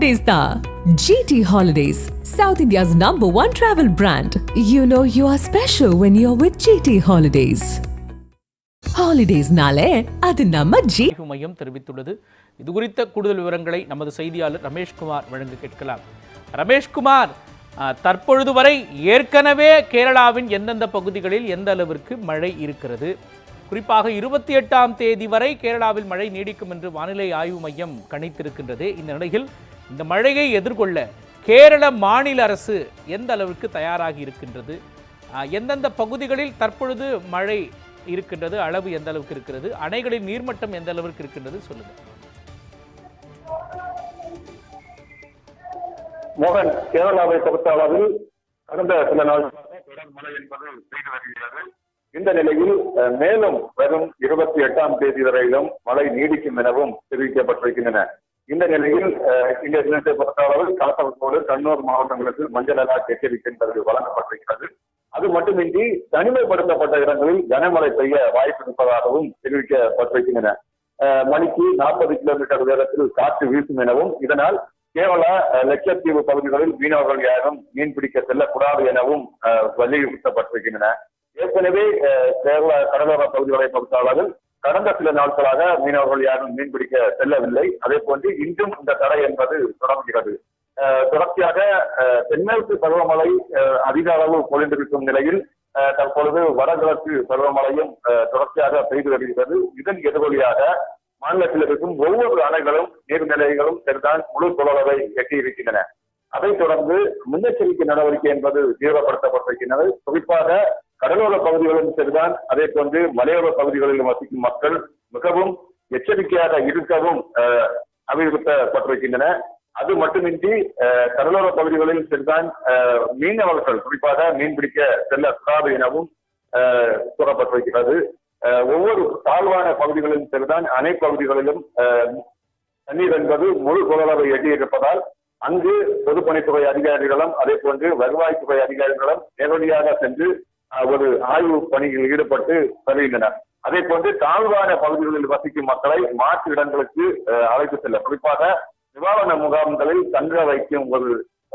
Holidays தான் GT Holidays, South India's number one travel brand. You know you are special when you're with GT Holidays. Holidays nale, adu namma G. மையம் தெரிவித்துள்ளது இது குறித்த கூடுதல் விவரங்களை நமது செய்தியாளர் ரமேஷ்குமார் வழங்க கேட்கலாம் ரமேஷ்குமார் தற்பொழுது வரை ஏற்கனவே கேரளாவின் எந்தெந்த பகுதிகளில் எந்த அளவிற்கு மழை இருக்கிறது குறிப்பாக இருபத்தி எட்டாம் தேதி வரை கேரளாவில் மழை நீடிக்கும் என்று வானிலை ஆய்வு மையம் கணித்திருக்கின்றது இந்த நிலையில் இந்த மழையை எதிர்கொள்ள கேரள மாநில அரசு எந்த அளவிற்கு தயாராக இருக்கின்றது? எந்தெந்த பகுதிகளில் தற்பொழுது மழை இருக்கின்றது? அளவு எந்த அளவுக்கு இருக்கிறது? அணைகளின் நீர்மட்டம் எந்த அளவிற்கு இருக்கின்றது? சொல்லுங்க. மோகன் கேரளாவை பொறுத்த அளவில் கடந்த சில நாட்களாக தொடர் மழை என்பது பெய்து வருகிறது. இந்த நிலையில் மேலும் வரும் இருபத்தி எட்டாம் தேதி வரையிலும் மழை நீடிக்கும் எனவும் தெரிவிக்கப்பட்டிருக்கின்றன. இந்த நிலையில் இந்திய தினத்தை பொறுத்தளவு காசர்கோடு கண்ணூர் மாவட்டங்களுக்கு மஞ்சள் அலர்ட் எச்சரிக்கை என்பது வழங்கப்பட்டிருக்கிறது. அது மட்டுமின்றி தனிமைப்படுத்தப்பட்ட இடங்களில் கனமழை பெய்ய வாய்ப்பு இருப்பதாகவும் தெரிவிக்கப்பட்டிருக்கின்றன. அஹ், மணிக்கு நாற்பது கிலோமீட்டர் வேகத்தில் காற்று வீசும் எனவும் இதனால் கேவல லட்சத்தீவு பகுதிகளில் மீனவர்கள் யாரும் மீன் பிடிக்க செல்லக்கூடாது எனவும் வலியுறுத்தப்பட்டிருக்கின்றன. ஏற்கனவே கேரள கடலோர பகுதிகளை பொறுத்தளவில் கடந்த சில நாட்களாக மீனவர்கள் யாரும் மீன் பிடிக்க செல்லவில்லை. அதே போன்று இன்றும் இந்த தடை என்பது தொடர்கிறது. தொடர்ச்சியாக தென்மேற்கு பருவமழை அஹ், அதிக அளவு பொழிந்திருக்கும் நிலையில் அஹ், தற்பொழுது வடகிழக்கு பருவமழையும் தொடர்ச்சியாக பெய்து வருகிறது. இதன் எதிரொலியாக மாநிலத்தில் இருக்கும் ஒவ்வொரு அணைகளும் நீர்நிலைகளும் சரிதான் முழு கொள்ளளவை எட்டியிருக்கின்றன. அதைத் தொடர்ந்து முன்னெச்சரிக்கை நடவடிக்கை என்பது தீவிரப்படுத்தப்பட்டிருக்கின்றது. குறிப்பாக கடலோர பகுதிகளிலும் சரிதான். அதே போன்று மலையோர பகுதிகளிலும் வசிக்கும் மக்கள் மிகவும் எச்சரிக்கையாக இருக்கவும் அஹ், அறிவுறுத்தப்பட்டிருக்கின்றன அது மட்டுமின்றி கடலோர பகுதிகளில் சரிதான் மீனவர்கள் குறிப்பாக மீன்பிடிக்க செல்லக்கூடாது எனவும் கூறப்பட்டிருக்கிறது. ஒவ்வொரு தாழ்வான பகுதிகளிலும் சரிதான். அணை பகுதிகளிலும் தண்ணீர் என்பது முழு கொள்ளளவை எட்டியிருப்பதால் அங்கு பொதுப்பணித்துறை அதிகாரிகளும் அதே போன்று வருவாய்த்துறை அதிகாரிகளும் நேரடியாக சென்று ஒரு ஆய்வு பணியில் ஈடுபட்டு வருகின்றனர். அதே போன்று தாழ்வான பகுதிகளில் வசிக்கும் மக்களை மாற்று இடங்களுக்கு அஹ், அழைத்து செல்ல. குறிப்பாக நிவாரண முகாம்களில் தங்க வைக்கும் ஒரு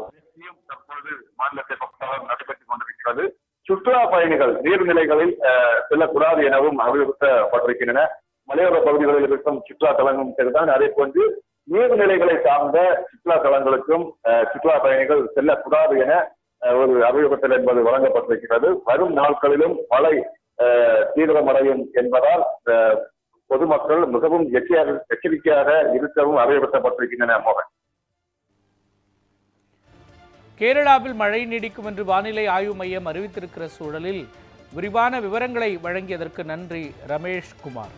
முயற்சியும் தற்பொழுது மாநிலத்தை பொறுத்தவரை நடைபெற்றுக் கொண்டிருக்கிறது. சுற்றுலா பயணிகள் நீர்நிலைகளில் அஹ், செல்லக்கூடாது எனவும் அறிவுறுத்தப்பட்டிருக்கின்றன. மலையோர பகுதிகளில் இருக்கும் சுற்றுலா தலங்களும் சரிதான். அதே போன்று நீர்நிலைகளை சார்ந்த சுற்றுலா தலங்களுக்கும் அஹ், சுற்றுலா பயணிகள் செல்லக்கூடாது என ஒரு அறிவுறுத்தல் என்பது வழங்கப்பட்டிருக்கிறது. வரும் நாட்களிலும் மழை தீவிரமடையும் என்பதால் பொதுமக்கள் மிகவும் எச்சரிக்கையாக எச்சரிக்கையாக இருக்கவும் அறிவுறுத்தப்பட்டிருக்கின்றன மோகன் கேரளாவில் மழை நீடிக்கும் என்று வானிலை ஆய்வு மையம் அறிவித்திருக்கிற சூழலில் விரிவான விவரங்களை வழங்கியதற்கு நன்றி ரமேஷ் குமார்